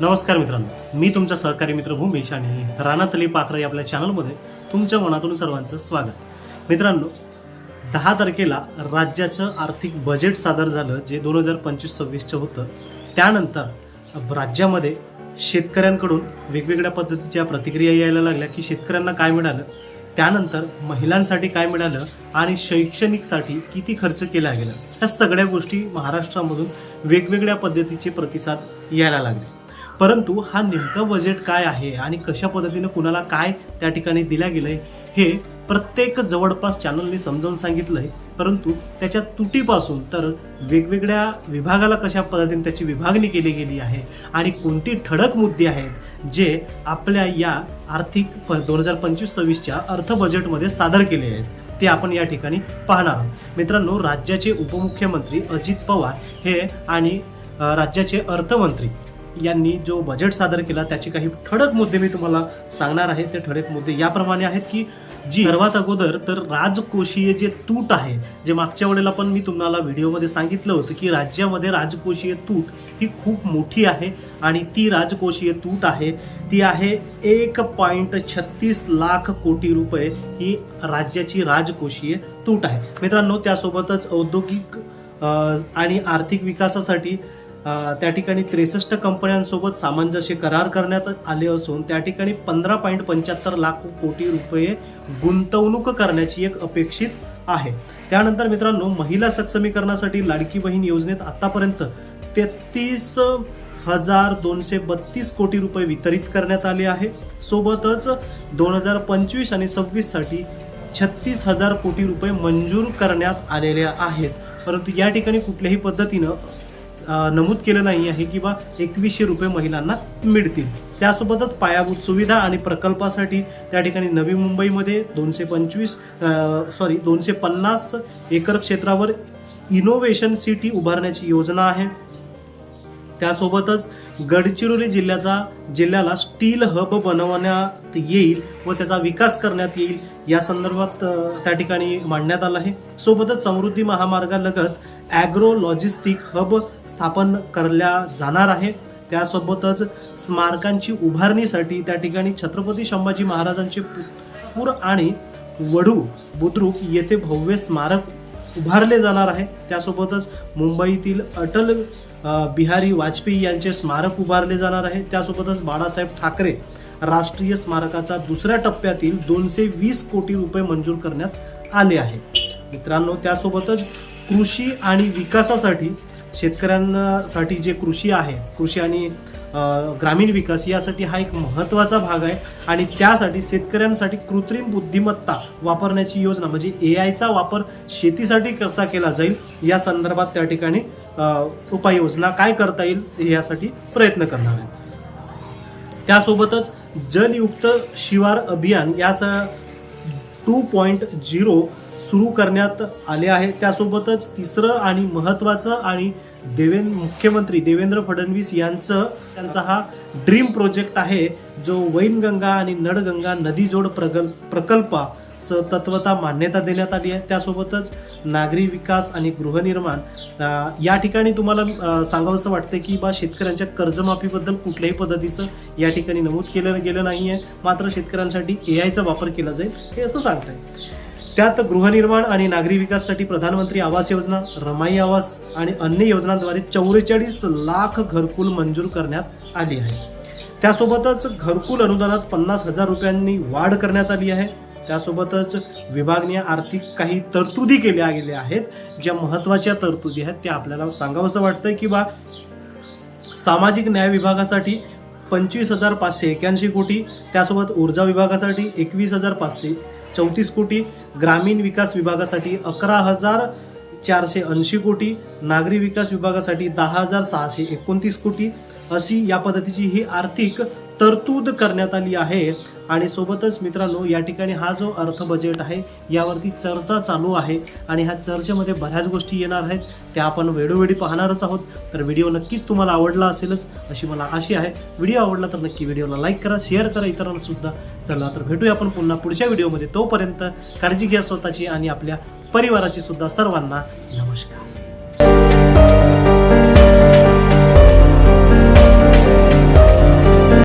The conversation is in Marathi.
नमस्कार मित्रांनो मी तुमचा सहकारी मित्र भूमेश आणि रानातली पाखरे आपल्या चॅनलमध्ये तुमच्या मनातून सर्वांचं स्वागत. मित्रांनो दहा तारखेला राज्याचं आर्थिक बजेट सादर झालं जे दोन हजार पंचवीस सव्वीसचं होतं. त्यानंतर राज्यामध्ये शेतकऱ्यांकडून वेगवेगळ्या पद्धतीच्या प्रतिक्रिया यायला लागल्या की शेतकऱ्यांना काय मिळालं? त्यानंतर महिलांसाठी काय मिळालं? आणि शैक्षणिकसाठी किती खर्च केला गेला? त्या सगळ्या गोष्टी महाराष्ट्रामधून वेगवेगळ्या पद्धतीचे प्रतिसाद यायला लागले. परंतु हा नेमका बजेट काय आहे आणि कशा पद्धतीनं कुणाला काय त्या ठिकाणी दिल्या गेलंय हे प्रत्येक जवळपास चॅनलने समजावून सांगितलंय. परंतु त्याच्या तुटीपासून तर वेगवेगळ्या विभागाला कशा पद्धतीने त्याची विभागणी केली गेली आहे आणि कोणती ठळक मुद्दे आहेत जे आपल्या या आर्थिक दोन हजार पंचवीस सव्वीसच्या अर्थ बजेटमध्ये सादर केले आहेत ते आपण या ठिकाणी पाहणार आहोत. मित्रांनो राज्याचे उपमुख्यमंत्री अजित पवार हे आणि राज्याचे अर्थमंत्री यांनी जो बजेट सादर केला त्याचे काही ठळक मुद्दे मी तुम्हाला सांगणार आहे. ते ठळक मुद्दे याप्रमाणे आहेत की जी सर्वात अगोदर तर राजकोषीय जे तूट आहे जे मागच्या वेळेला पण मी तुम्हाला व्हिडिओमध्ये सांगितलं होतं की राज्यामध्ये राजकोषीय तूट ही खूप मोठी आहे आणि ती राजकोषीय तूट आहे ती आहे एक पॉईंट छत्तीस लाख कोटी रुपये ही राज्याची राजकोषीय तूट आहे. मित्रांनो त्यासोबतच औद्योगिक आणि आर्थिक विकासासाठी त्या ठिकाणी त्रेसष्ट कंपन्यांसोबत सामंजस्य करार करण्यात आले असून त्या ठिकाणी पंधरा पॉईंट पंच्याहत्तर लाख कोटी रुपये गुंतवणूक करण्याची एक अपेक्षित आहे. त्यानंतर मित्रांनो महिला सक्षमीकरणासाठी लाडकी बहीण योजनेत आतापर्यंत तेहतीस हजार दोनशे बत्तीस कोटी रुपये वितरित करण्यात आले आहे. सोबतच दोन हजार पंचवीस आणि सव्वीससाठी छत्तीस हजार कोटी रुपये मंजूर करण्यात आलेले आहेत. परंतु या ठिकाणी कुठल्याही पद्धतीनं नमूद केलं नाही आहे की बा एकवीसशे रुपये महिलांना मिळतील. त्यासोबतच पायाभूत सुविधा आणि प्रकल्पासाठी त्या ठिकाणी नवी मुंबईमध्ये दोनशे पंचवीस सॉरी दोनशे पन्नास एकर क्षेत्रावर इनोव्हेशन सिटी उभारण्याची योजना आहे. त्यासोबतच गडचिरोली जिल्ह्याचा जिल्ह्याला स्टील हब बनवण्यात येईल व त्याचा विकास करण्यात येईल या संदर्भात त्या ठिकाणी मांडण्यात आलं आहे. सोबतच समृद्धी महामार्गालगत ॲग्रो लॉजिस्टिक हब स्थापन करल्या जाणार आहे. त्यासोबतच स्मारकांची उभारणीसाठी त्या ठिकाणी छत्रपती संभाजी महाराजांचे पूर आणि वडू बुद्रुक येथे भव्य स्मारक उभारले जाणार आहे. त्यासोबतच मुंबईतील अटल बिहारी वाजपेयी यांचे स्मारक उभारले जाणार आहे. त्यासोबतच बाळासाहेब ठाकरे राष्ट्रीय स्मारकाचा दुसऱ्या टप्प्यातील दोनशे वीस कोटी रुपये मंजूर करण्यात आले आहे. मित्रांनो त्यासोबतच कृषी आणि विकासासाठी शेतकऱ्यांसाठी जे कृषी आहे कृषी आणि ग्रामीण विकास यासाठी हा एक महत्त्वाचा भाग आहे आणि त्यासाठी शेतकऱ्यांसाठी कृत्रिम बुद्धिमत्ता वापरण्याची योजना म्हणजे ए आयचा वापर शेतीसाठी कसा केला जाईल या संदर्भात त्या ठिकाणी उपाययोजना काय करता येईल यासाठी प्रयत्न करणार आहेत. त्यासोबतच जलयुक्त शिवार अभियान यास टू पॉईंट झिरो सुरू करण्यात आले आहे. त्यासोबतच तिसरं आणि महत्त्वाचं आणि देवेंद्र मुख्यमंत्री देवेंद्र फडणवीस यांचं त्यांचा हा ड्रीम प्रोजेक्ट आहे जो वैनगंगा आणि नळगंगा नदी जोड प्रकल्प स तत्वता मान्यता देण्यात आली आहे. त्यासोबतच नागरी विकास आणि गृहनिर्माण या ठिकाणी तुम्हाला सांगावंसं वाटतं की बा शेतकऱ्यांच्या कर्जमाफीबद्दल कुठल्याही पद्धतीचं या ठिकाणी नमूद केलं गेलं नाही आहे मात्र शेतकऱ्यांसाठी ए आयचा वापर केला जाईल हे असं सांगता येईल त्यात गृहनिर्माण आणि नागरी विकासासाठी प्रधानमंत्री आवास योजना रमाई आवास आणि अन्य योजनांद्वारे चौवेचाळीस लाख घरकुल मंजूर करण्यात आली आहे. त्यासोबतच घरकुल अनुदानात पन्नास हजार रुपयांनी वाढ करण्यात आली आहे. त्यासोबतच विभागने आर्थिक काही तरतुदी केल्या गेल्या आहेत. ज्या महत्त्वाच्या तरतुदी आहेत त्या आपल्याला सांगावंसं वाटतं की बा सामाजिक न्याय विभागासाठी पंचवीस हजार पाचशे एक्याऐंशी कोटी त्यासोबत ऊर्जा विभागासाठी एकवीस हजार पाचशे चौतीस कोटी ग्रामीण विकास विभागासाठी अकरा हजार चारशे ऐंशी कोटी नागरी विकास विभागासाठी दहा हजार सहाशे एकोणतीस कोटी. अशी या पद्धतीची ही आर्थिक तरतूद करण्यात आली आहे. आणि सोबतच मित्रांनो या ठिकाणी हा जो अर्थ बजेट आहे यावरती चर्चा चालू आहे आणि ह्या चर्चेमध्ये बऱ्याच गोष्टी येणार आहेत. त्या आपण वेळोवेळी पाहणारच आहोत. तर व्हिडिओ नक्कीच तुम्हाला आवडला असेलच अशी मला आशी आहे. व्हिडिओ आवडला तर नक्की व्हिडिओला लाईक करा शेअर करा इतरांनासुद्धा चला तर भेटूया आपण पुन्हा पुढच्या व्हिडिओमध्ये. तोपर्यंत काळजी घ्या स्वतःची आणि आपल्या परिवाराची सुद्धा सर्वांना नमस्कार.